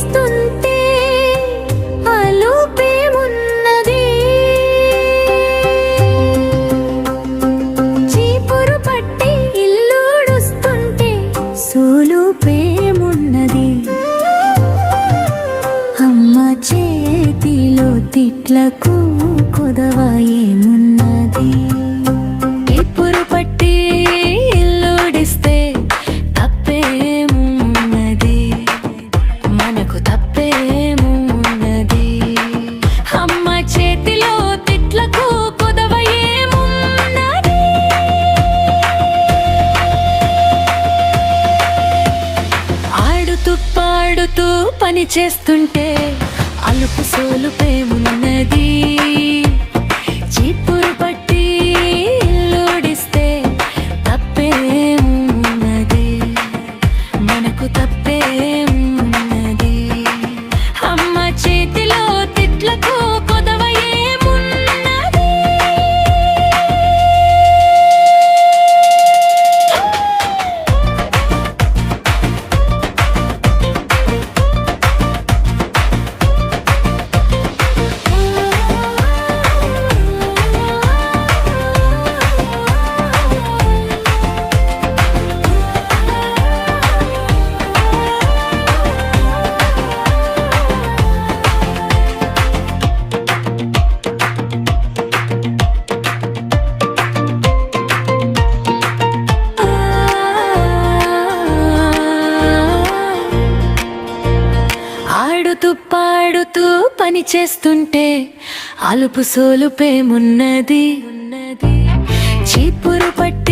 చేస్తుంటే ఇల్లుడుస్తుంటే అమ్మ చేతిలో తిట్లకు కుదవాయి. పని చేస్తుంటే అలుపు సోలు ప్రేమున్నది. పడుతూ పని చేస్తుంటే అలుపు సోలుపేమున్నది చీపురు పట్టి